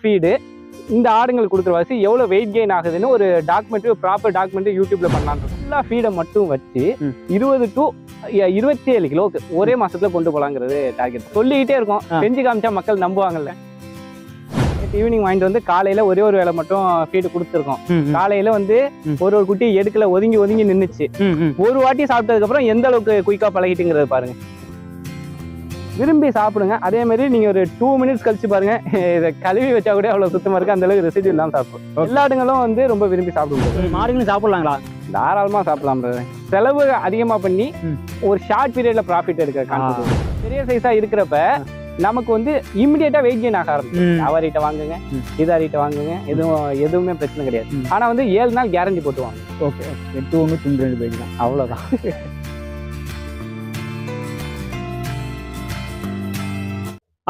Feed இந்த ஆடுங்களுக்கு கொடுக்குற வாசி எவ்வளோ வெயிட் கெயின் ஆகுதுன்னு ஒரு டாக்குமெண்ட்ரி ப்ராப்பர் டாக்குமெண்ட்ரி யூடியூப்ல பண்ணலான்னு ஃபுல்லாக ஃபீடை மட்டும் வச்சு. இருபது டு இருபத்தி ஏழு கிலோக்கு ஒரே மாசத்துல கொண்டு போலாங்கிறது டார்கெட் சொல்லிக்கிட்டே இருக்கோம். செஞ்சு காமிச்சா மக்கள் நம்புவாங்கல்ல. ஈவினிங் வாங்கிட்டு வந்து காலையில ஒரே ஒரு வேளை மட்டும் ஃபீடு கொடுத்துருக்கோம். காலையில வந்து. ஒரு ஒரு குட்டி எடுக்கல ஒதுங்கி ஒதுங்கி நின்னுச்சு. ஒரு வாட்டி சாப்பிட்டதுக்கு அப்புறம் எந்த அளவுக்கு குயிக்கா பழகிட்டுங்கிறது பாருங்க. விரும்பி சாப்பிடுங்க. அதே மாதிரி நீங்க ஒரு டூ மினிட்ஸ் கழிச்சு பாருங்க. இதை கழுவி வச்சா கூட அவ்வளவு சுத்தமா இருக்கு. அந்த அளவுக்கு ரெசிடி இல்லாம சாப்பிடும். Okay. எல்லாடுங்களும் வந்து ரொம்ப விரும்பி சாப்பிடுங்க மாடுங்களும் சாப்பிடலாங்களா? தாராளமா சாப்பிடலாம். செலவு அதிகமா பண்ணி. ஒரு ஷார்ட் பீரியட்ல ப்ராஃபிட் எடுக்க கான்செப்ட் பெரிய சைஸா இருக்கிறப்ப நமக்கு வந்து இமிடியேட்டா வெயிட் கெயின் ஆக ஆரம்பிக்கும். அவர்கிட்ட வாங்குங்க. இதாரிட்ட வாங்குங்க எதுவும் எதுவுமே பிரச்சனை கிடையாது. ஆனா வந்து ஏழு நாள் கேரண்டி போட்டுவாங்க. ஓகே எட்டு ஒன்று துண்டு ரெண்டு போயிட்டு தான். அவ்வளவுதான்.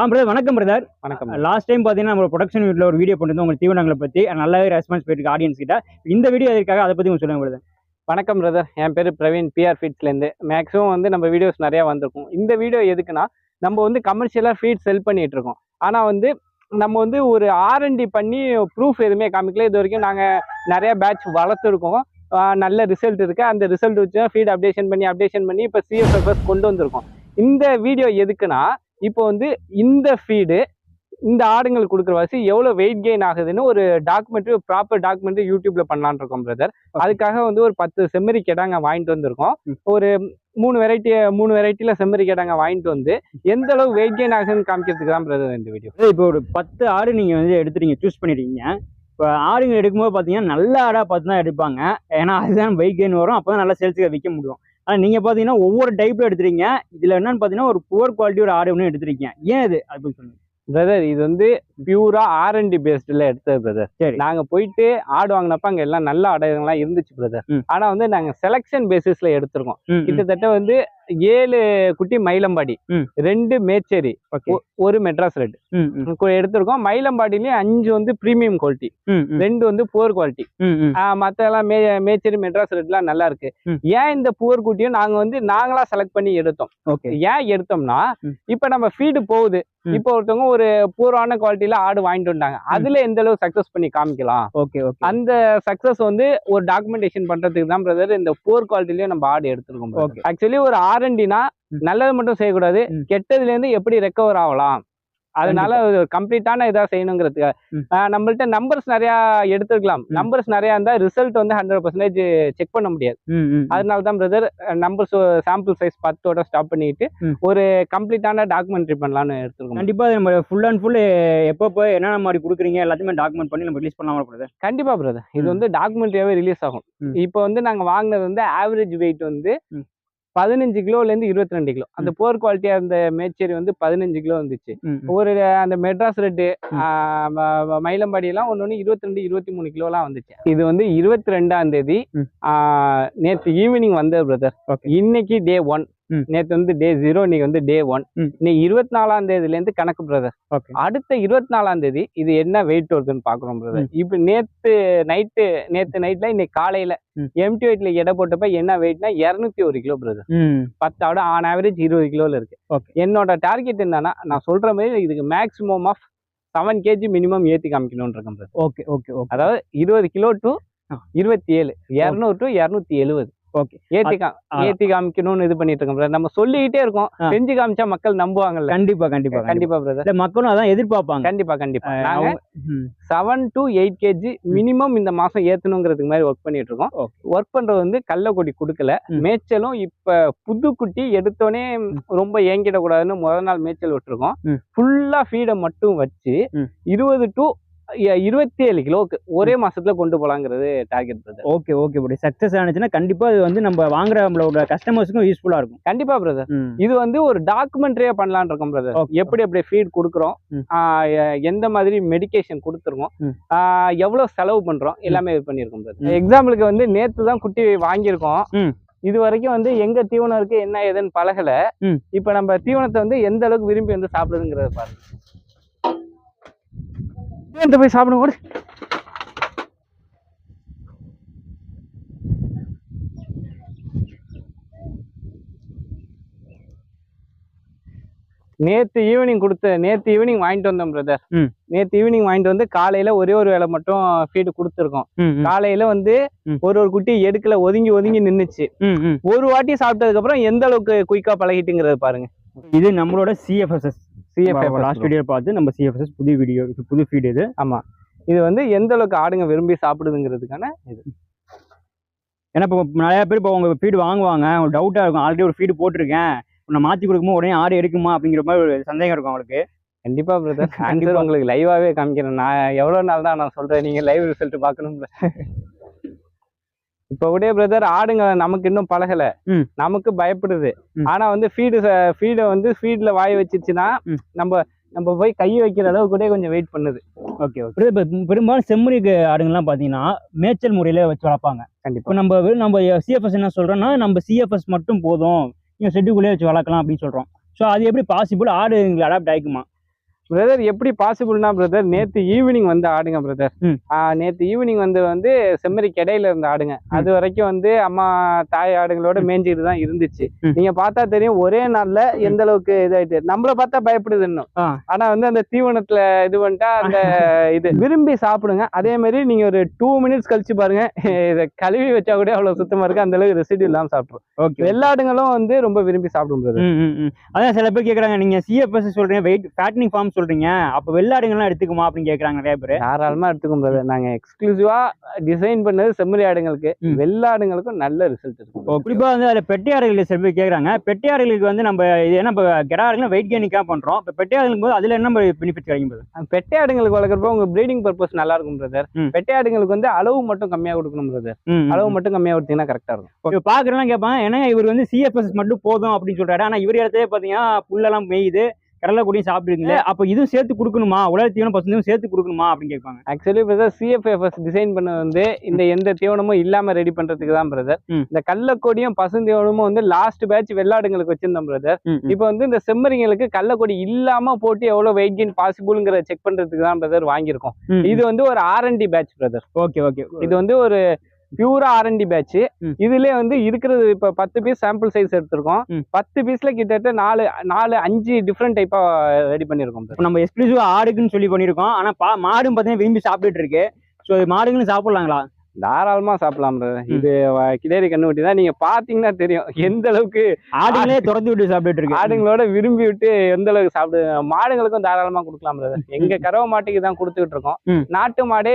ஆ பிரதர் வணக்கம் பிரதர் வணக்கம். லாஸ்ட் டைம் பார்த்தீங்கன்னா நம்ம ப்ரொடக்ஷன் வீட்டில் ஒரு வீடியோ பண்ணிருந்தோம் உங்கள் தீவனங்களை பற்றி நல்லாவே ரெஸ்பான்ஸ் போயிருக்கு ஆடியன்ஸ் கிட்ட. இந்த வீடியோ எதுக்காக அதை பற்றி சொல்லுங்க பிரதர் வணக்கம் பிரதர் என் பேர் பிரவீன் பிஆர் ஃபீட்ஸ்லேருந்து மேக்ஸிமம் வந்து நம்ம வீடியோஸ் நிறையா வந்திருக்கும். இந்த வீடியோ எதுக்குன்னா நம்ம வந்து கமர்ஷியலாக ஃபீட் செல் பண்ணிட்டு இருக்கோம். ஆனால் வந்து நம்ம வந்து ஒரு ஆர்என்டி பண்ணி ப்ரூஃப் எதுவுமே காமிக்கல. இது வரைக்கும் நாங்கள் நிறைய பேட்ச் வளர்த்துருக்கோம். நல்ல ரிசல்ட் இருக்கு. அந்த ரிசல்ட் வச்சு ஃபீட் அப்டேஷன் பண்ணி அப்டேஷன் பண்ணி இப்போ சிஎஃப்எஃப்எஸ் கொண்டு வந்திருக்கோம். இந்த வீடியோ எதுக்குன்னா இப்போ வந்து இந்த ஃபீடு இந்த ஆடுங்களுக்கு கொடுக்குற வாசி எவ்வளோ வெயிட் கெயின் ஆகுதுன்னு ஒரு டாக்குமெண்ட்ரி ப்ராப்பர் டாக்குமெண்ட்ரி யூடியூப்ல பண்ணலான்னு இருக்கோம் பிரதர் அதுக்காக வந்து ஒரு பத்து செம்மறி கேட்டாங்க வாங்கிட்டு வந்திருக்கோம். ஒரு மூணு வெரைட்டி மூணு வெரைட்டில செம்மறி கேட்டாங்க வாங்கிட்டு வந்து எந்த அளவு வெயிட் கெயின் ஆகுதுன்னு காமிக்கிறதுக்கு தான் பிரதர் இந்த வீடியோ இப்போ ஒரு பத்து ஆடு நீங்கள் வந்து எடுத்துறீங்க சூஸ் பண்ணிருக்கீங்க. இப்போ ஆடுங்க எடுக்கும்போது பார்த்தீங்கன்னா நல்ல ஆடாக பார்த்து தான் எடுப்பாங்க. ஏன்னா அதுதான் பைக் கெயின் வரும். அப்போ தான் நல்லா சேல்ஸுக்கு விற்க முடியும். ஆனால் நீங்கள் பார்த்தீங்கன்னா ஒவ்வொரு டைப்பில் எடுத்துறீங்க இதில் என்னன்னு பார்த்தீங்கன்னா ஒரு புவர் குவாலிட்டி ஒரு ஆடு ஒன்று எடுத்திருக்கீங்க ஏன் இது? அது போய் சொல்லுங்க. பிரதர் இது வந்து பியூரா ஆர்என்டி பேஸ்டில் எடுத்தது பிரதர் சரி. நாங்க போயிட்டு ஆடு வாங்கினப்ப அங்க எல்லாம் நல்ல ஆடுகள்லாம் இருந்துச்சு பிரதர் ம். ஆனா வந்து நாங்க செலெக்ஷன் பேசிஸ்ல எடுத்திருக்கோம். கிட்டத்தட்ட வந்து ஏழு குட்டி மயிலம்பாடி. ரெண்டு மேச்சேரி ஒரு மெட்ராஸ் ரெட் எடுத்திருக்கோம். மயிலம்பாடிலயும் அஞ்சு வந்து பிரீமியம் குவாலிட்டி ரெண்டு வந்து புவர் குவாலிட்டி. மத்த எல்லாம் மே மேச்சேரி மெட்ராஸ் ரெட்லாம் நல்லா இருக்கு. ஏன் இந்த புவர் குட்டியும் நாங்க வந்து நாங்களா செலக்ட் பண்ணி எடுத்தோம். ஏன் எடுத்தோம்னா. இப்ப நம்ம ஃபீடு போகுது. இப்போ ஒருத்தவங்க ஒரு பூர்வான குவாலிட்டியில ஆடு வாங்கிட்டு வந்தாங்க. அதுல எந்த அளவு சக்சஸ் பண்ணி காமிக்கலாம்? Okay okay. அந்த சக்சஸ் வந்து ஒரு டாக்குமெண்டேஷன் பண்றதுக்கு தான் பிரதர் இந்த போர் குவாலிட்டிலயும் நம்ம ஆடு எடுத்திருக்கோம். ஆக்சுவலி ஒரு ஆர்என்டினா. நல்லது மட்டும் செய்யக்கூடாது. கெட்டதுல இருந்து எப்படி ரெக்கவர் ஆகலாம்? அதனால கம்ப்ளீட்டான இதா. ஆஹ் நம்மள்ட்ட நம்பர்ஸ் நிறைய எடுத்துக்கலாம். நம்பர்ஸ் நிறைய இருந்தா ரிசல்ட் வந்து ஹண்ட்ரட் பர்சன்டேஜ் செக் பண்ண முடியாது அதனால தான் பிரதர் நம்பர்ஸ் சாம்பிள் சைஸ் பத்தோட ஸ்டாப் பண்ணிட்டு. ஒரு கம்ப்ளீட்டான டாக்குமெண்ட்ரி பண்ணலாம்னு எடுத்துருக்கோம் கண்டிப்பா நம்ம ஃபுல் அண்ட் ஃபுல் எப்பப்போ என்னென்ன மாதிரி கொடுக்குறீங்க எல்லாத்தையுமே டாக்குமெண்ட் பண்ணி நம்ம ரிலீஸ் பண்ணலாம் பிரதர் கண்டிப்பா பிரதர் இது. வந்து டாக்குமெண்ட்ரியாவே ரிலீஸ் ஆகும். இப்போ வந்து நாங்க வாங்கினது வந்து ஆவரேஜ் வெயிட் வந்து. பதினஞ்சு கிலோல இருந்து இருபத்தி ரெண்டு கிலோ. அந்த போர் குவாலிட்டியா இருந்த மேச்சேரி வந்து பதினஞ்சு கிலோ வந்துச்சு. ஒரு அந்த மெட்ராஸ் ரெட்டு மயிலம்பாடி எல்லாம் ஒன்று ஒன்று இருபத்தி ரெண்டு இருபத்தி மூணு கிலோலாம் வந்துச்சு. இது வந்து இருபத்தி ரெண்டாம் தேதி நேத்து ஈவினிங் வந்தது பிரதர் இன்னைக்கு டே ஒன் நேத்து வந்து டே ஜீரோ இன்னைக்கு வந்து டே ஒன். இன்னைக்கு இருபத்தி நாலாம் தேதியில இருந்து கணக்கு பிரதர் ஓகே அடுத்த இருபத்தி நாலாம் தேதி இது என்ன வெயிட் வருதுன்னு பாக்குறோம் பிரதர். இப்போ நேத்து நைட்டு நேத்து நைட்ல இன்னைக்கு காலையில. எம்டி வெயிட்ல எடை போட்டப்ப என்ன வெயிட்னா இரநூத்தி ஒரு கிலோ பிரதர் பத்தாவோட ஆன் ஆவரேஜ் இருபது கிலோல இருக்கு. என்னோட டார்கெட் என்னன்னா நான் சொல்ற மாதிரி இதுக்கு maximum of seven KG minimum ஏத்தி காமிக்கணும்னு இருக்கேன். ஓகே ஓகே ஓகே அதாவது இருபது கிலோ டு. இருபத்தி ஏழு. இரநூறு டு இரநூத்தி எழுபது ஓகே ஏத்தி. ஏத்தி காமிக்கணும்னு இது பண்ணிட்டு brother. நம்ம சொல்லிக்கிட்டே இருக்கோம். செஞ்சு காமிச்சா மக்கள் நம்புவாங்கல்ல கண்டிப்பா கண்டிப்பா கண்டிப்பா பிரதர் மக்களும் அதான் எதிர்பார்ப்பாங்க கண்டிப்பா கண்டிப்பா seven to eight KG minimum இந்த மாசம் ஏத்தணுங்கிறதுக்கு மாதிரி ஒர்க் பண்ணிட்டு இருக்கோம். ஒர்க் பண்றது வந்து கள்ளக்கொடி கொடுக்கல. மேய்ச்சலும் இப்ப புது குட்டி எடுத்தோடனே ரொம்ப ஏங்கிடக்கூடாதுன்னு முதல் நாள் மேய்ச்சல் விட்டுருக்கோம். ஃபுல்லா ஃபீடை மட்டும் வச்சு. இருபது டு இருபத்தி ஏழு கிலோவுக்கு ஒரே மாசத்துல கொண்டு போலாங்கிறது டார்கெட் பிரதர் ஓகே ஓகே படி சக்சஸ் ஆனிச்சுன்னா கண்டிப்பா இது வந்து நம்ம வாங்குற நம்மளோட கஸ்டமர்ஸ்க்கும் யூஸ்ஃபுல்லா இருக்கும். கண்டிப்பா பிரதர் இது வந்து ஒரு டாக்குமெண்ட்ரியா பண்ணலாம்னு இருக்கோம் பிரதர். எப்படி எப்படி ஃபீட் கொடுக்குறோம் எந்த மாதிரி மெடிகேஷன் கொடுத்துருக்கோம் எவ்வளவு செலவு பண்றோம் எல்லாமே இது பண்ணியிருக்கோம் ம். பிரதர் எக்ஸாம்பிளுக்கு வந்து நேத்து தான் குட்டி வாங்கியிருக்கோம். இது வரைக்கும் வந்து எங்க தீவனம் இருக்கு என்ன ஏதுன்னு பழகல. இப்ப நம்ம தீவனத்தை வந்து எந்த அளவுக்கு விரும்பி வந்து சாப்பிடுதுங்கிறத பாருங்க. தீவனத்தை போய் சாப்பிடுங்க ஓடு. நேத்து ஈவினிங் கொடுத்த நேத்து ஈவினிங் வாங்கிட்டு வந்தோம் பிரதர். நேத்து ஈவினிங் வாங்கிட்டு வந்து காலையில ஒரே ஒரு வேளை மட்டும் ஃபீடு கொடுத்துருக்கோம் காலையில வந்து. ஒரு ஒரு குட்டி எடுக்கல ஒதுங்கி ஒதுங்கி நின்னுச்சு ம். ஒரு வாட்டி சாப்பிட்டதுக்கு அப்புறம் எந்த அளவுக்கு குயிக்கா பழகிட்டுங்கிறது பாருங்க இது நம்மளோட சிஎஃப்எஸ்எஸ் சிஎஃப் லாஸ்ட் வீடியோ பார்த்து நம்ம சிஎஃப்எஸ் புது வீடியோ புது ஃபீட் இது. ஆமா. இது வந்து எந்த அளவுக்கு ஆடுங்க விரும்பி சாப்பிடுதுங்கிறதுக்கான இது. ஏன்னா இப்போ நிறைய பேர் இப்போ உங்க ஃபீடு வாங்குவாங்க. உங்களுக்கு டவுட்டாக இருக்கும். ஆல்ரெடி ஒரு ஃபீடு போட்டிருக்கேன். நான் மாற்றி கொடுக்கும்போது உடனே ஆடு எடுக்குமா? அப்படிங்கிற மாதிரி ஒரு சந்தேகம் இருக்கும் அவங்களுக்கு. கண்டிப்பா பிரதர் கண்டிப்பா. ஆன்சர் உங்களுக்கு லைவாவே காமிக்கிறேன். நான் எவ்வளவு நாள் தான் நான் சொல்றேன். நீங்க லைவ் ரிசல்ட் பார்க்கணும்ல. இப்ப உடைய பிரதர் ஆடுங்க நமக்கு இன்னும் பழகல. நமக்கு பயப்படுது. ஆனா வந்து ஃபீடு ஃபீடை வந்து ஃபீட்ல வாய் வச்சிருச்சுன்னா. நம்ம நம்ம போய் கை வைக்கிற அளவுக்கு கூட கொஞ்சம் வெயிட் பண்ணுது. ஓகே ஓகே இப்போ பெரும்பாலும் செம்மறிக்கு ஆடுங்கள்லாம் பார்த்தீங்கன்னா மேய்ச்சல் முறையில் வச்சு வளர்ப்பாங்க. கண்டிப்பா. இப்போ நம்ம நம்ம சிஎஃப்எஸ் என்ன சொல்றோம்னா நம்ம சிஎஃப்எஸ் மட்டும் போதும். நீங்கள் ஷெட்டுக்குள்ளேயே வச்சு வளர்க்கலாம் அப்படின்னு சொல்கிறோம் ஸோ அது எப்படி பாசிபிள் ஆடு எங்களுக்கு அடாப்ட் ஆகிக்குமா பிரதர் எப்படி பாசிபிள்னா பிரதர் நேத்து ஈவினிங் வந்து ஆடுங்க பிரதர். நேத்து ஈவினிங் வந்து வந்து செம்மறி கிடையில இருந்த ஆடுங்க. அது வரைக்கும் வந்து அம்மா தாய் ஆடுங்களோட மேய்ஞ்சிட்டு தான் இருந்துச்சு. நீங்க பார்த்தா தெரியும் ஒரே நாள்ல எந்த அளவுக்கு இதாயிட்டு. நம்மள பார்த்தா பயப்படுது இன்னும். ஆனா வந்து அந்த தீவனத்துல இது பண்ணிட்டா அந்த இது. விரும்பி சாப்பிடுங்க. அதே மாதிரி நீங்க ஒரு டூ மினிட்ஸ் கழிச்சு பாருங்க. இதை கழுவி வச்சா கூட அவ்வளவு சுத்தமா இருக்கு. அந்த அளவுக்கு ரெசிடி இல்லாம சாப்பிடும் வெள்ளாடுங்களும் வந்து ரொம்ப விரும்பி சாப்பிடும் பிரதர். அதான் சில பேர் கேட்குறாங்க நீங்கள் சிஎஃப்எஸ் சொல்கிறீங்க வெயிட் ஃபேட்னிங் ஃபார்ம் சொல்கிறீங்க அப்போ வெள்ளாடுங்கள்லாம் எடுத்துக்குமா அப்படின்னு கேட்குறாங்க நிறைய பேர். தாராளமா எடுத்துக்கும் பிரதர் நாங்க எக்ஸ்க்ளூசிவா டிசைன் பண்ணது செம்மறி ஆடுங்களுக்கு. வெள்ளாடுங்களுக்கும் நல்ல ரிசல்ட் இருக்கும். குறிப்பாக வந்து அதில் பெட்டியாடுகள் சில பேர் கேட்குறாங்க பெட்டியாடுகளுக்கு வந்து நம்ம இது என்ன இப்போ கெடாடுகள் வெயிட் கெயினிக்காக பண்ணுறோம் இப்போ பெட்டியாடுகளுக்கு போது அதில் என்ன பெனிஃபிட் கிடைக்கும் போது அஹ் பெட்டை ஆடுங்களுக்கு வளர்க்குறப்போ உங்க ப்ரீடிங் பர்பஸ் நல்லா இருக்கும் பிரதர் ம். பெட்டை ஆடுங்களுக்கு வந்து அளவு மட்டும் கம்மியா கொடுக்கணும் பிரதர் அளவு மட்டும் கம்மியா கொடுத்தீங்கன்னா கரெக்டா இருக்கும். இப்போ பார்க்குறலாம் கேட்பாங்க ஏன்னா இவர் வந்து சிஎஃப்எஸ் மட்டும் போதும் அப்படின்னு சொல்றாரு. ஆனால் இவர் இடத்துல பார்த்தீங்கன்னா புல்லெல்லாம் மேயுது. கடலை கூடயும் சாப்பிடுறீங்களே அப்போ இதுவும் சேர்த்து கொடுக்கணுமா? உலக தீவனம் பசங்களும் சேர்த்து கொடுக்கணுமா அப்படின்னு கேட்பாங்க. ஆக்சுவலி பிரதர் சிஎஃப்எஃப்எஸ் டிசைன் பண்ணது வந்து இந்த எந்த தீவனமும் இல்லாம ரெடி பண்றதுக்கு தான் பிரதர். இந்த கள்ளக்கொடியும் பசுந்தீவனமும் வந்து லாஸ்ட் பேட்ச் வெள்ளாடுங்களுக்கு வச்சிருந்தோம் பிரதர். இப்போ வந்து இந்த செம்மறிங்களுக்கு கள்ளக்கொடி இல்லாம போட்டு எவ்வளவு வெயிட் கெயின் பாசிபிள்ங்கிற செக் பண்றதுக்கு தான் பிரதர் வாங்கியிருக்கோம். இது வந்து ஒரு R and D batch brother okay okay இது வந்து ஒரு பியூரா ஆர்என்டி பேட்ச் ம். இதுலயே வந்து இருக்கிறது இப்ப பத்து பீஸ் சாம்பிள் சைஸ் எடுத்திருக்கோம். பத்து பீஸ்ல கிட்டத்தட்ட நாலு நாலு அஞ்சு டிஃப்ரெண்ட் டைப்பா ரெடி பண்ணிருக்கோம் நம்ம எக்ஸ்க்ளூசிவ் ஆடுக்குன்னு சொல்லி பண்ணியிருக்கோம். ஆனால் பா மாடும் பார்த்தீங்கன்னா விரும்பி சாப்பிட்டுட்டு இருக்கு. ஸோ மாடுங்களும் சாப்பிடலாங்களா? தாராளமா சாப்பிடலாம். இது வ- கிடேரி கண்ணுக்குட்டி தான் நீங்க பாத்தீங்கன்னா தெரியும் எந்த அளவுக்கு ஆடுங்களே திறந்து விட்டு சாப்பிட்டுட்டு இருக்கு ஆடுங்களோட விரும்பி விட்டு எந்த அளவுக்கு சாப்பிடு மாடுங்களுக்கும் தாராளமா கொடுக்கலாம். எங்க கறவை மாட்டுக்கு தான் கொடுத்துக்கிட்டு இருக்கோம். நாட்டு மாடே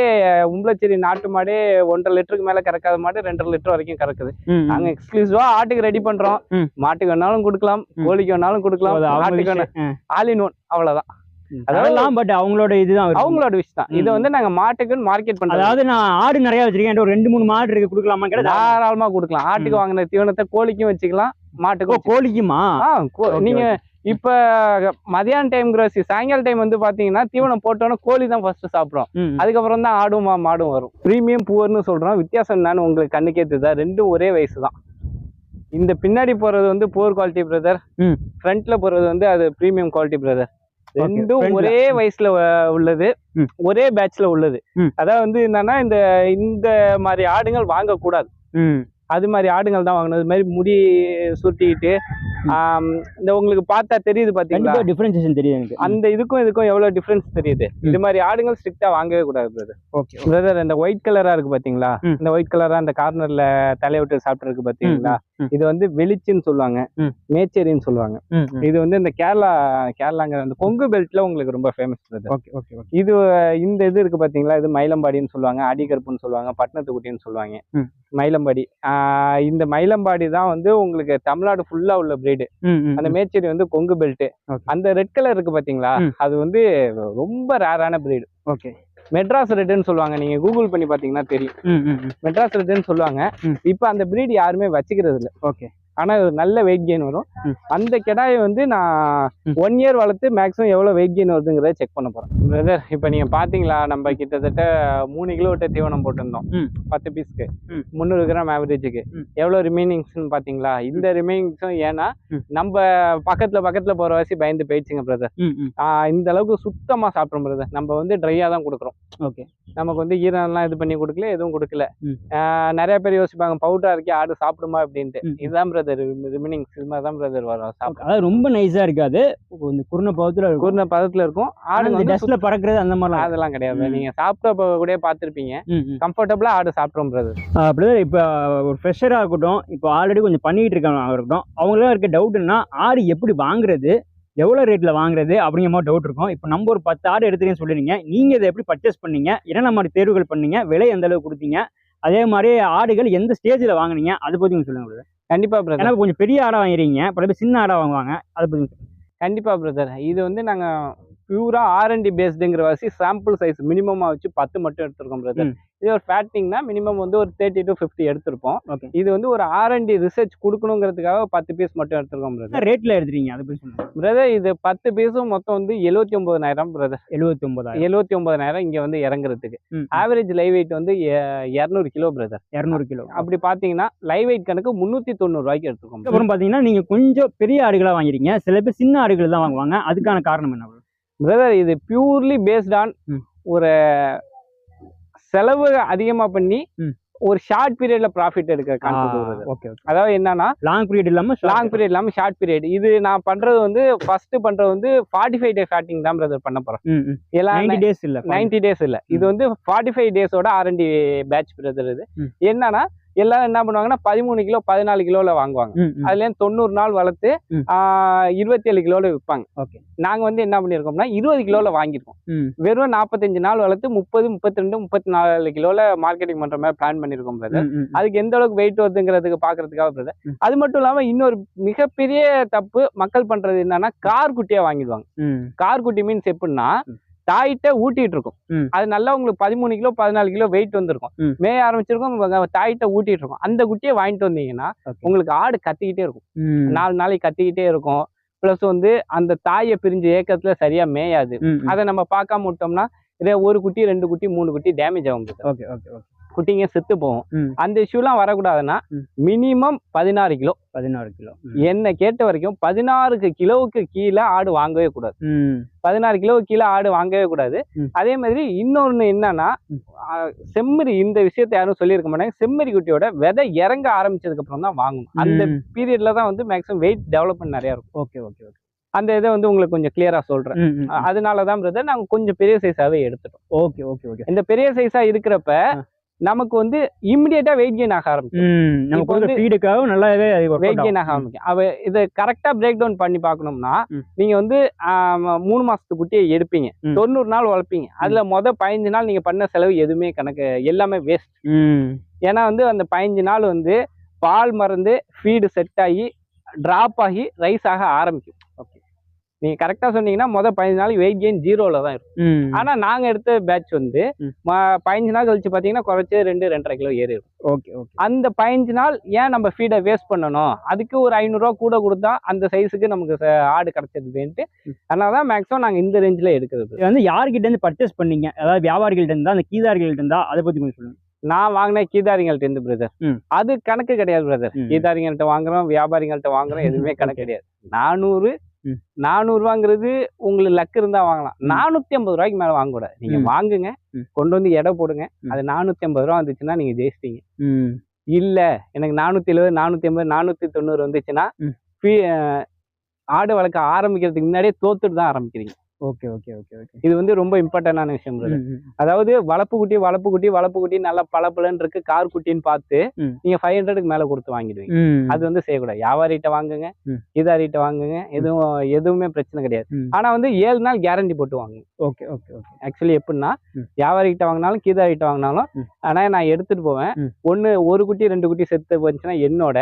உம்பளச்சேரி நாட்டு மாடே ஒன்றரை லிட்டருக்கு மேல கறக்காத மாடு ரெண்டரை லிட்டர் வரைக்கும் கறக்குது. நாங்க எக்ஸ்க்ளூசிவா ஆட்டுக்கு ரெடி பண்றோம். மாட்டுக்கு வேணாலும் கொடுக்கலாம். கோழிக்கு வேணாலும் கொடுக்கலாம் விஷயம். ஆல் இன் ஒன் அவ்வளவுதான் அதெல்லாம் பட் அவங்களோட இதுதான். அவங்களோட விஷ் தான். இதை. வந்து நாங்க மாட்டுக்குன்னு மார்க்கெட் பண்றோம். அதாவது நான் ஆடு நிறைய வச்சிருக்கேன். ஒரு ரெண்டு மூணு மாடு இருக்கு. கொடுக்கலாமா கேட்டா தாராளமா. கொடுக்கலாம். ஆட்டுக்கு வாங்கின தீவனத்தை கோழிக்கும் வச்சுக்கலாம். மாட்டுக்கும் கோழிக்குமா? நீங்க இப்ப மதியான டைம்ங்கிற சாயங்கால டைம் வந்து பாத்தீங்கன்னா தீவனம் போட்டோன்னே கோழி தான் ஃபர்ஸ்ட் சாப்பிடும். அதுக்கப்புறம் தான் ஆடும் மா- மாடும் வரும். ப்ரீமியம் பூவர்னு சொல்றோம். வித்தியாசம் என்னன்னு உங்களுக்கு கண்ணுக்கே தெரியுதா. ரெண்டும் ஒரே வயசு தான் இந்த பின்னாடி போறது வந்து புவர் குவாலிட்டி பிரதர். ஃப்ரண்ட்ல போறது வந்து அது ப்ரீமியம் குவாலிட்டி பிரதர் ரெண்டும். ஒரே வயசுல உள்ளது. ஒரே பேட்ச்ல உள்ளது. அதாவது வந்து என்னன்னா இந்த இந்த மாதிரி ஆடுகள் வாங்கக்கூடாது. அது மாதிரி ஆடுகள் தான் வாங்கணும். இது மாதிரி முடி சுருட்டிக்கிட்டு இந்த உங்களுக்கு பார்த்தா தெரியுது பாத்தீங்களா? கண்டிப்பா டிஃபரன்சியேஷன் தெரியுது எனக்கு. அந்த இதுக்கும் இதுக்கும் எவ்வளவு டிஃபரன்ஸ் தெரியுது? இது மாதிரி ஆடுகள் ஸ்ட்ரிக்டா வாங்கவே கூடாது பிரதர் ஓகே பிரதர் இந்த ஒயிட் கலரா இருக்கு பாத்தீங்களா. இந்த ஒயிட் கலரா அந்த கார்னர்ல தலையை விட்டு சாப்பிட்டு இருக்கு பாத்தீங்களா. இது வந்து வெளிச்சின்னு சொல்லுவாங்க. மேச்சேரின்னு சொல்லுவாங்க. இது வந்து இந்த கேரளா கேரளாங்கிற அந்த கொங்கு பெல்ட்ல உங்களுக்கு ரொம்ப ஃபேமஸ் ஓகே ஓகே இது இந்த இது இருக்கு பாத்தீங்களா? இது மயிலம்பாடின்னு சொல்லுவாங்க அடிகருப்புன்னு சொல்லுவாங்க பட்டணத்துக்குட்டின்னு சொல்லுவாங்க. மயிலம்பாடி. ஆஹ் இந்த மயிலம்பாடி தான் வந்து உங்களுக்கு தமிழ்நாடு ஃபுல்லா உள்ள பிரீடு அந்த மேச்சேரி வந்து கொங்கு பெல்ட். அந்த ரெட் கலர் இருக்கு பாத்தீங்களா. அது வந்து ரொம்ப ரேரான பிரீடு ஓகே. மெட்ராஸ் ரெட்டுன்னு சொல்லுவாங்க. நீங்க கூகுள் பண்ணி பாத்தீங்கன்னா தெரியும். மெட்ராஸ் ரெட்டுன்னு சொல்லுவாங்க. இப்போ அந்த பிரீடு யாருமே வச்சுக்கிறது இல்ல. ஓகே. ஆனா இது நல்ல வெயிட் கெயின் வரும். அந்த கிடாயை வந்து நான். ஒன் இயர் வளர்த்து மேக்ஸிமம் எவ்வளவு வெயிட் கெயின் வருதுங்கிறத செக் பண்ண போறேன். பிரதர் இப்போ நீங்க பாத்தீங்களா நம்ம கிட்டத்தட்ட மூணு கிலோ விட்ட தீவனம் போட்டிருந்தோம். பத்து பீஸ்க்கு. முந்நூறு கிராம் ஆவரேஜுக்கு ம். எவ்வளவு ரிமைனிங்ஸ்னு பாத்தீங்களா? இந்த ரிமைனிங்ஸும் ஏன்னா. நம்ம பக்கத்துல பக்கத்துல போற வாசி பயந்து போயிடுச்சுங்க பிரதர் இந்த அளவுக்கு சுத்தமா சாப்பிட்றோம் பிரதர் நம்ம வந்து ட்ரையா தான் கொடுக்குறோம். ஓகே. நமக்கு வந்து ஈரம்லாம் இது பண்ணி கொடுக்கல எதுவும் கொடுக்கல. நிறைய பேர் யோசிப்பாங்க பவுடரா இருக்கே ஆடு சாப்பிடுமா அப்படின்ட்டு. இதுதான் பிரதர் பிரதர் ரிமைனிங்ஸ் இது மாதிரி தான் பிரதர் வரும். அதாவது ரொம்ப நைஸா இருக்காது. இந்த குருணை பதத்துல இருக்கும். கூர்ன பதத்துல இருக்கும். ஆடு வந்து டஸ்ட்ல பறக்கிறது அந்த மாதிரிலாம் அதெல்லாம் கிடையாது. நீங்க சாப்பிட்ட கூட பார்த்திருப்பீங்க. கம்ஃபர்டபுளா ஆடு சாப்பிட்றோம் பிரதர் பிரதர் இப்போ ஒரு ஃப்ரெஷராக இருக்கட்டும் இப்போ ஆல்ரெடி கொஞ்சம் பண்ணிட்டு இருக்காங்க இருக்கட்டும் அவங்களாம் இருக்க டவுட்னா ஆடு எப்படி வாங்குறது எவ்வளோ ரேட்டில் வாங்குறது அப்படிங்கிற மாதிரி டவுட் இருக்கும். இப்போ நம்ம ஒரு பத்து ஆடு எடுத்துக்கன்னு சொல்லிருங்க நீங்கள் இதை எப்படி பர்ச்சேஸ் பண்ணீங்க? என்னென்ன மாதிரி தேர்வுகள் பண்ணீங்க? விலை எந்த அளவுக்கு கொடுத்தீங்க? அதே மாதிரி ஆடுகள் எந்த ஸ்டேஜில் வாங்குனீங்க? அதை பற்றி கொஞ்சம் சொல்லுங்க brother. கண்டிப்பா பிரதர் ஏன்னா கொஞ்சம் பெரிய ஆடாக வாங்குறீங்க பல பேர் சின்ன ஆடாக வாங்குவாங்க அதை பற்றி சொல்லுங்க. கண்டிப்பா பிரதர் இது வந்து நாங்க பியூரா ஆர்என்டி பேஸ்டுங்கிற வாசி சாம்பிள் சைஸ் மினிமமா வச்சு பத்து மட்டும் எடுத்திருக்கோம் பிரதர். இது ஒரு ஃபேட்டிங்னா மினிமம் வந்து ஒரு தேர்ட்டி டு ஃபிஃப்டி எடுத்திருப்போம். இது வந்து ஒரு ஆர்என்டி ரிசர்ச் கொடுக்கணுங்கிறதுக்காக பத்து பீஸ் மட்டும் எடுத்திருக்கோம் பிரதர் ரேட்டில் எடுத்துறீங்க அதை பற்றி பிரதர் இது பத்து பீஸும் மொத்தம் வந்து எழுபத்தி ஒன்பதாயிரம் பிரதர் எழுபத்தி ஒன்பதாயிரம். எழுபத்தி ஒன்பதாயிரம் இங்க வந்து இறங்குறதுக்கு. ஆவரேஜ் லைவ் வெயிட் வந்து இரநூறு கிலோ பிரதர் இரநூறு கிலோ. அப்படி பாத்தீங்கன்னா லைவ் வெயிட் கணக்கு முந்நூத்தி தொண்ணூறு ரூபாய்க்கு எடுத்துருக்கோம். அப்புறம் பார்த்தீங்கன்னா நீங்கள் கொஞ்சம் பெரிய ஆடுகளாக வாங்குறீங்க சில பேர் சின்ன ஆடுகள் தான் வாங்குவாங்க. அதுக்கான காரணம் என்ன? பிரதர் இது பியூர்லி பேஸ்ட் ஆன். ஒரு செலவு அதிகமா பண்ணி. ஒரு ஷார்ட் பீரியட்ல ப்ராஃபிட் எடுக்கிற கான்செப்ட் ஓகே அதாவது என்னன்னா லாங் பீரியட் இல்லாம லாங் பீரியட் இல்லாம ஷார்ட் பீரியட் இது நான் பண்றது வந்து ஃபர்ஸ்ட் பண்றது வந்து ஃபார்ட்டி ஃபைவ் டே ஃபேட்டிங் தான் பிரதர் பண்ண போறேன் எல்லாம் டேஸ் இல்ல நைன்டி டேஸ் இல்ல. இது வந்து forty five டேஸோட R and D batch brother இது. என்னன்னா எல்லாரும் என்ன பண்ணுவாங்கன்னா பதிமூணு கிலோ பதினாலு கிலோல வாங்குவாங்க. அதுல இருந்து தொண்ணூறு நாள் வளர்த்து. இருபத்தி ஏழு கிலோல விற்பாங்க. நாங்க வந்து என்ன பண்ணிருக்கோம்னா இருபது கிலோல வாங்கியிருக்கோம் ம். வெறும் நாற்பத்தஞ்சு நாள் வளர்த்து முப்பது முப்பத்தி ரெண்டு முப்பத்தி நாலு கிலோல மார்க்கெட்டிங் பண்ற மாதிரி பிளான் பண்ணிருக்கோம் பிரதர். அதுக்கு எந்த அளவுக்கு வெயிட் வருதுங்கிறதுக்கு பாக்குறதுக்காக பிரதர். அது மட்டும் இல்லாம இன்னொரு மிகப்பெரிய தப்பு மக்கள் பண்றது என்னன்னா கார் குட்டியா வாங்கிடுவாங்க. கார் குட்டி மீன்ஸ் எப்படின்னா. தாயிட்ட ஊட்டிட்டு இருக்கும். அது நல்லா உங்களுக்கு பதிமூணு கிலோ பதினாலு கிலோ வெயிட் வந்திருக்கும் ம். மேய ஆரம்பிச்சிருக்கும் தாயிட்ட ஊட்டிட்டு இருக்கும் அந்த குட்டியை வாங்கிட்டு வந்தீங்கன்னா. உங்களுக்கு ஆடு கத்திக்கிட்டே இருக்கும். நாலு நாளைக்கு கத்திக்கிட்டே இருக்கும் ப்ளஸ் வந்து அந்த தாயை பிரிஞ்ச ஏக்கத்துல சரியா மேயாது. அதை நம்ம பார்க்காம விட்டோம்னா இதே ஒரு குட்டி ரெண்டு குட்டி மூணு குட்டி டேமேஜ் ஆகும். ஓகே ஓகே ஓகே குட்டிங்க செத்து போகும். அந்த இஷ்யூலாம் வரக்கூடாதுன்னா. மினிமம் பதினாறு கிலோ. பதினாறு கிலோ. என்ன கேட்ட வரைக்கும் பதினாறுக்கு கிலோவுக்கு கீழே ஆடு வாங்கவே கூடாது. பதினாறு கிலோவுக்கு கீழே ஆடு வாங்கவே கூடாது. அதே மாதிரி இன்னொன்னு என்னன்னா செம்மறி இந்த விஷயத்தை யாரும் சொல்லியிருக்க மாட்டாங்க. செம்மறி குட்டியோட விதை இறங்க ஆரம்பிச்சதுக்கு அப்புறம் தான் வாங்கணும். அந்த. பீரியட்ல தான் வந்து மேக்ஸிமம் வெயிட் டெவலப்மெண்ட் நிறைய இருக்கும். Okay okay okay. அந்த இதை வந்து உங்களுக்கு கொஞ்சம் கிளியரா சொல்றேன். ம், ம், ம். அதனால தான் பிரதர் நாங்க கொஞ்சம் பெரிய சைஸாவே எடுத்துட்டோம். Okay okay okay. இந்த பெரிய சைஸா இருக்கிறப்ப நமக்கு வந்து இம்மிடியேட்டா வெயிட் கெயின் ஆக ஆரம்பிக்கும் கொடுக்குற வந்து ஃபீடுக்காக நல்லாவே வெயிட் கெயின். ஆக ஆரம்பிக்கும் அவ இதை கரெக்டா பிரேக் டவுன் பண்ணி பார்க்கணும்னா. நீங்க வந்து மூணு மாசத்து குட்டியை எடுப்பீங்க. தொண்ணூறு நாள் வளர்ப்பீங்க அதுல மொத பதினஞ்சு நாள் நீங்க பண்ண செலவு எதுவுமே கணக்கு எல்லாமே வேஸ்ட். ஏன்னா வந்து அந்த பதினஞ்சு நாள் வந்து பால் மறந்து ஃபீடு செட் ஆகி டிராப் ஆகி ரைஸ் ஆக ஆரம்பிக்கும் நீங்க கரெக்டா சொன்னீங்கன்னா மொத பதினஞ்சு நாள் வெயிட் கெயின் ஜீரோல தான் இருக்கும். ஆனா நாங்க எடுத்த பேட்ச் வந்து பதினஞ்சு நாள் கழிச்சு பாத்தீங்கன்னா குறைச்சு ரெண்டு ரெண்டரை கிலோ ஏறி இருக்கும். Okay okay. அந்த பதினஞ்சு நாள் ஏன் நம்ம ஃபீடை வேஸ்ட் பண்ணணும்? அதுக்கு ஒரு ஐநூறுரூவா கூட கொடுத்தா அந்த சைஸுக்கு நமக்கு ஆடு கிடைச்சதுன்ட்டு ம். அதனால தான் மேக்ஸிமம் நாங்கள் இந்த ரேஞ்சில் எடுக்கிறது. வந்து யார்கிட்ட இருந்து பர்ச்சேஸ் பண்ணீங்க? அதாவது வியாபாரிகள்ட்ட இருந்தா அந்த கீதாரிகள்ட்ட இருந்தா அதை பத்தி கொஞ்சம் சொல்லுங்க. நான் வாங்கின கீதாரிங்கள்ட்ட இருந்து பிரதர். அது கணக்கு கிடையாது பிரதர். கீதாரிங்கள்ட்ட வாங்குறோம் வியாபாரிகள்ட்ட வாங்குறோம் எதுவுமே கணக்கு கிடையாது. நானூறு. நானூறுவாங்கிறது உங்களுக்கு லக் இருந்தா வாங்கலாம். நானூத்தி ஐம்பது ரூபாய்க்கு மேல வாங்கக்கூடாது நீங்க. வாங்குங்க. கொண்டு வந்து எடை போடுங்க. அது நானூத்தி ஐம்பது ரூபா வந்துச்சுன்னா நீங்க ஜெயிச்சிட்டீங்க. இல்ல எனக்கு நானூத்தி எழுபது நானூத்தி ஐம்பது நானூத்தி தொண்ணூறு வந்துச்சுன்னா ஆடு வளர்க்க ஆரம்பிக்கிறதுக்கு முன்னாடியே தோத்துட்டு தான் ஆரம்பிக்கிறீங்க ஓகே ஓகே ஓகே ஓகே இது வந்து ரொம்ப இம்பார்ட்டன்டான விஷயம். அதாவது வளப்பு குட்டி வளப்பு குட்டி வளப்பு குட்டி நல்லா பளபளன்னு இருக்கு கார் குட்டின்னு பார்த்து. நீங்க ஃபைவ் ஹண்ட்ரடுக்கு மேல கொடுத்து வாங்கிடுவீங்க. அது வந்து செய்யக்கூடாது வியாபாரிகிட்ட வாங்குங்க ம். கீதாரிகிட்ட வாங்குங்க எதுவும் எதுவுமே பிரச்சனை கிடையாது. ஆனா வந்து ஏழு நாள் கேரண்டி போட்டு வாங்குங்க ஓகே ஓகே ஓகே ஆக்சுவலி எப்படின்னா. வியாபாரிகிட்ட வாங்கினாலும் கீதாரிகிட்ட வாங்கினாலும். ஆனா நான் எடுத்துட்டு போவேன். ஒண்ணு ஒரு குட்டி ரெண்டு குட்டி செத்து போச்சுன்னா என்னோட.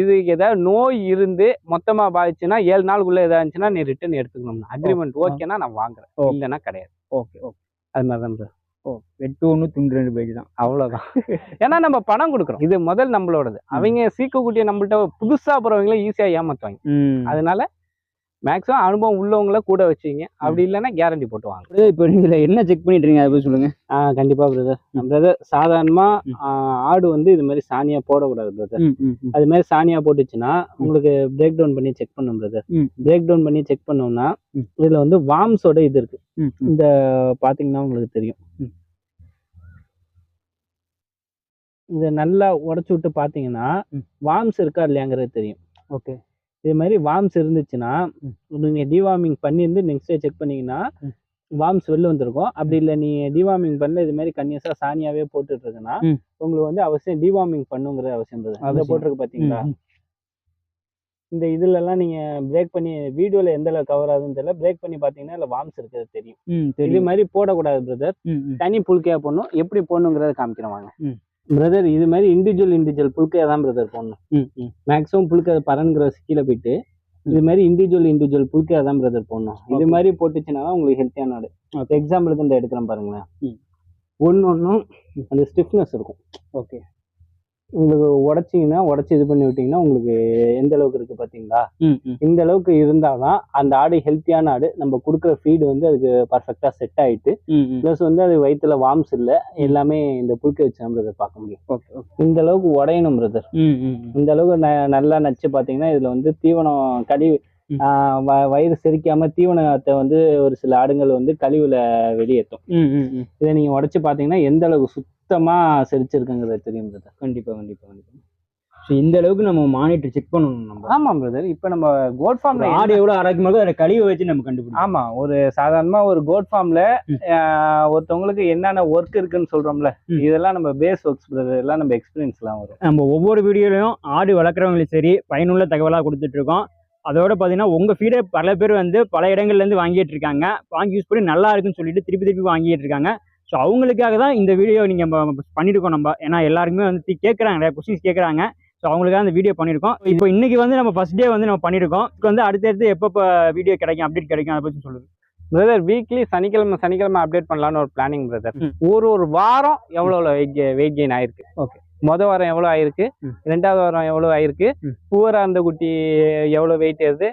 இதுக்கு ஏதாவது நோய் இருந்து மொத்தமா பாதிச்சுன்னா ஏழு நாளுக்குள்ள ஏதாவது இருந்துச்சுன்னா நீ ரிட்டர்ன் எடுத்துக்கணும் அக்ரிமெண்ட். ஓகேனா நான் வாங்குறேன். இல்லைன்னா கிடையாது. Okay okay. அது மாதிரி தான். ஓ. வெட்டு ஒன்று துண்டு ரெண்டு பேஜ் தான். அவ்வளவுதான். ஏன்னா நம்ம பணம் கொடுக்குறோம். இது முதல் நம்மளோடது. அவங்க சீக்கு குட்டியை நம்மள்ட்ட புதுசா போறவங்கள ஈஸியா ஏமாத்துவாங்க. ம். அதனால மேக்ஸிமம் அனுபவம் உள்ளவங்கள கூட வச்சுங்க அப்படி இல்லைன்னா கேரண்டி போட்டு வாங்க பிரதர், இப்போ நீங்க என்ன செக் பண்ணிட்டு இருக்கீங்க அதை பத்தி சொல்லுங்க. ஆ கண்டிப்பா பிரதர் பிரதர் சாதாரணமா ஆடு வந்து இது மாதிரி சாணியா போடக்கூடாது பிரதர் அது மாதிரி சாணியா போட்டுச்சுன்னா உங்களுக்கு பிரேக் டவுன் பண்ணி செக் பண்ணும் பிரதர். பிரேக் டவுன் பண்ணி செக் பண்ணோம்னா. இதுல வந்து வார்ம்ஸோட இது இருக்கு. இந்த பாத்தீங்கன்னா உங்களுக்கு தெரியும். இதை நல்லா உடைச்சு விட்டு பாத்தீங்கன்னா ம். வார்ம்ஸ் இருக்கா இல்லையாங்கிறது தெரியும். ஓகே. இது மாதிரி வார்ம்ஸ் இருந்துச்சுன்னா நீங்கள் டிவார்மிங் பண்ணியிருந்து நெக்ஸ்ட் டே செக் பண்ணீங்கன்னா. வார்ம்ஸ் வெளில வந்திருக்கும். அப்படி இல்லை நீ டிவார்மிங் பண்ணல இது மாதிரி கன்னியஸாக சாணியாவே போட்டுட்டு இருக்குன்னா. உங்களுக்கு வந்து அவசியம் டிவார்மிங் பண்ணுங்கிற அவசியம் இருக்குது. அதை. போட்டிருக்கு பார்த்தீங்களா. இந்த இதுலலாம் நீங்கள் பிரேக் பண்ணி வீடியோவில் எந்த அளவு கவர் ஆகுதுன்னு தெரியல. பிரேக் பண்ணி பார்த்தீங்கன்னா இல்லை வார்ம்ஸ் இருக்கிறது தெரியும். இது மாதிரி போடக்கூடாது பிரதர் தனி புல்கையா போடணும். எப்படி போடணுங்கிறத காமிக்கிறேன் வாங்க. ம். பிரதர் இது மாதிரி இண்டிவிஜுவல் இண்டிவிஜுவல் புல்கையா தான் பிரதர் போடணும். மேக்ஸிமம் புல்கை பரன்கிற கீழே போயிட்டு இது மாதிரி இண்டிவிஜுவல் இண்டிவிஜுவல் புல்கையா தான் பிரதர் போடணும். இது. மாதிரி போட்டுச்சுன்னா உங்களுக்கு ஹெல்த்தியான ஆடு. எக்ஸாம்பிளுக்கு இந்த எடுக்கிறேன் பாருங்களேன். ஒன்று ஒன்றும் அந்த ஸ்டிஃப்னஸ் இருக்கும். ஓகே. உங்களுக்கு உடச்சிங்கன்னா உடச்சி இது பண்ணி விட்டிங்கன்னா உங்களுக்கு எந்த அளவுக்கு இருக்குது பார்த்தீங்களா? இந்த அளவுக்கு இருந்தால் தான் அந்த ஆடு ஹெல்த்தியான ஆடு நம்ம கொடுக்குற ஃபீடு வந்து அதுக்கு பர்ஃபெக்டாக செட் ம் ப்ளஸ் வந்து அது வயிற்றுல வார்ம்ஸ் இல்லை எல்லாமே இந்த புல்கை வச்சு பிரதர் பார்க்க முடியும். இந்த அளவுக்கு உடையணும் பிரதர் இந்த அளவுக்கு நல்லா நச்சு பார்த்தீங்கன்னா இதில் வந்து தீவனம் கழிவு வயிறு செரிக்காம தீவனத்தை வந்து ஒரு சில ஆடுங்கள் வந்து கழிவுல வெளியேற்றும். இதை நீங்கள் உடச்சி பார்த்தீங்கன்னா எந்த அளவுக்கு சுத்தமாக செரிச்சிருக்குங்கிறது தெரியும் பிரதர் கண்டிப்பா கண்டிப்பா கண்டிப்பா. ஸோ இந்த அளவுக்கு நம்ம மானிட்டர் செக் பண்ணணும் நம்ம. ஆமாம் பிரதர் இப்போ நம்ம கோட் ஃபார்ம்ல ஆடு எவ்வளவு ஆராய்க்கும் போது அதை கழிவை வச்சு நம்ம கண்டுபிடிக்கணும். ஆமா ஒரு சாதாரணமா ஒரு கோட் ஃபார்ம்ல. ஒருத்தவங்களுக்கு என்னென்ன ஒர்க் இருக்குன்னு சொல்றோம்ல ம். இதெல்லாம் நம்ம பேஸ் ஒர்க்ஸ் பிரதர் எல்லாம் நம்ம எக்ஸ்பீரியன்ஸ்லாம் வரும். நம்ம ஒவ்வொரு வீடியோலையும் ஆடு வளர்க்குறவங்களுக்கு சரி பயனுள்ள தகவலாக கொடுத்துட்டு இருக்கோம் அதோட பார்த்தீங்கன்னா உங்கள் ஃபீடை பல பேர் வந்து பல இடங்கள்லேருந்து வாங்கிட்டு இருக்காங்க. வாங்கி யூஸ் பண்ணி நல்லா இருக்குன்னு சொல்லிட்டு திருப்பி திருப்பி வாங்கிட்டு இருக்காங்க. ஸோ அவங்களுக்காக தான் இந்த வீடியோ நீங்கள் பண்ணியிருக்கோம் நம்ம ஏன்னா எல்லாருக்குமே வந்து கேட்குறாங்க நிறைய கொஸ்டின்ஸ் கேட்குறாங்க ஸோ அவங்களுக்காக அந்த வீடியோ பண்ணியிருக்கோம் இப்போ இன்னைக்கு வந்து நம்ம ஃபர்ஸ்ட் டே வந்து நம்ம பண்ணியிருக்கோம் இப்போ வந்து அடுத்தடுத்து எப்போ வீடியோ கிடைக்கும் அப்டேட் கிடைக்கும் அதை பற்றி சொல்லுங்க பிரதர் வீக்லி சனிக்கிழமை சனிக்கிழமை அப்டேட் பண்ணலாம்னு ஒரு பிளானிங் பிரதர். ஒரு ஒரு வாரம் எவ்வளோ வெயிட் வெயிட் கெயின் ஆயிருக்கு Okay. மொதல் வாரம் எவ்வளோ ஆயிருக்கு. ரெண்டாவது வாரம் எவ்வளோ ஆயிருக்கு ம். பூவரா அந்த குட்டி எவ்வளோ வெயிட் ஏறுது.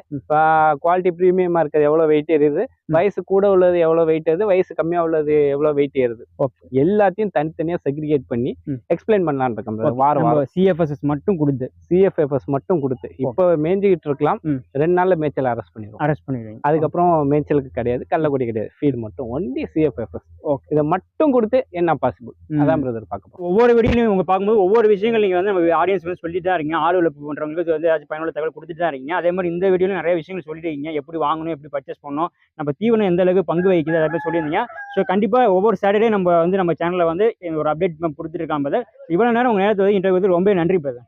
குவாலிட்டி ப்ரீமியமாக இருக்கிறது எவ்வளோ வெயிட் ஏறுது. வயசு கூட உள்ளது எவ்வளோ வெயிட் ஏறுது வயசு கம்மியாக உள்ளது எவ்வளோ வெயிட் ஏறுது. ஓகே எல்லாத்தையும் தனித்தனியாக செக்ரிகேட் பண்ணி. எக்ஸ்பிளைன் பண்ணலான்னு இருக்கேன் brother. வாரம் வாரம். சிஎஃப்எஸ்எஸ் மட்டும் கொடுத்து. சிஎஃப்எஃப்எஸ் மட்டும் கொடுத்து. இப்போ மேய்ஞ்சிக்கிட்டு இருக்கலாம். ரெண்டு நாள்ல மேய்ச்சல் அரெஸ்ட் பண்ணிடுவோம். அரெஸ்ட் பண்ணிடுவீங்க. அதுக்கப்புறம் மேய்ச்சலுக்கு கிடையாது. கள்ளக்குடி கிடையாது. ஃபீட் மட்டும். Only CFFS Okay. இதை மட்டும் கொடுத்து என்ன பாசிபிள். அதான் பிரதர் பார்க்க ஒவ்வொரு வீடியோலையும் உங்க பார்க்கும்போது ஒவ்வொரு விஷயங்கள் நீங்க வந்து நம்ம ஆடியன்ஸ் வந்து சொல்லிட்டு தான் இருக்கீங்க. வளர்ப்பு பண்றவங்களுக்கு வந்து ஏதாச்சும் பயனுள்ள தகவல் கொடுத்துட்டு தான் இருக்கீங்க. அதே மாதிரி இந்த வீடியோல நிறைய விஷயங்கள் சொல்லிட்டு இருக்கீங்க. எப்படி வாங்கணும் எப்படி பர்ச்சேஸ் பண்ணணும் நம்ம தீவனம் எந்த அளவுக்கு பங்கு வகிக்குது அதை பற்றி சொல்லியிருந்தீங்க. ஸோ கண்டிப்பா ஒவ்வொரு சாட்டர்டே நம்ம வந்து நம்ம சேனலில் வந்து ஒரு அப்டேட் கொடுத்துருக்காங்க இவ்வளோ நேரம் உங்க நேரத்தை வந்து இன்டர்வியூ ரொம்ப நன்றி பிரதர்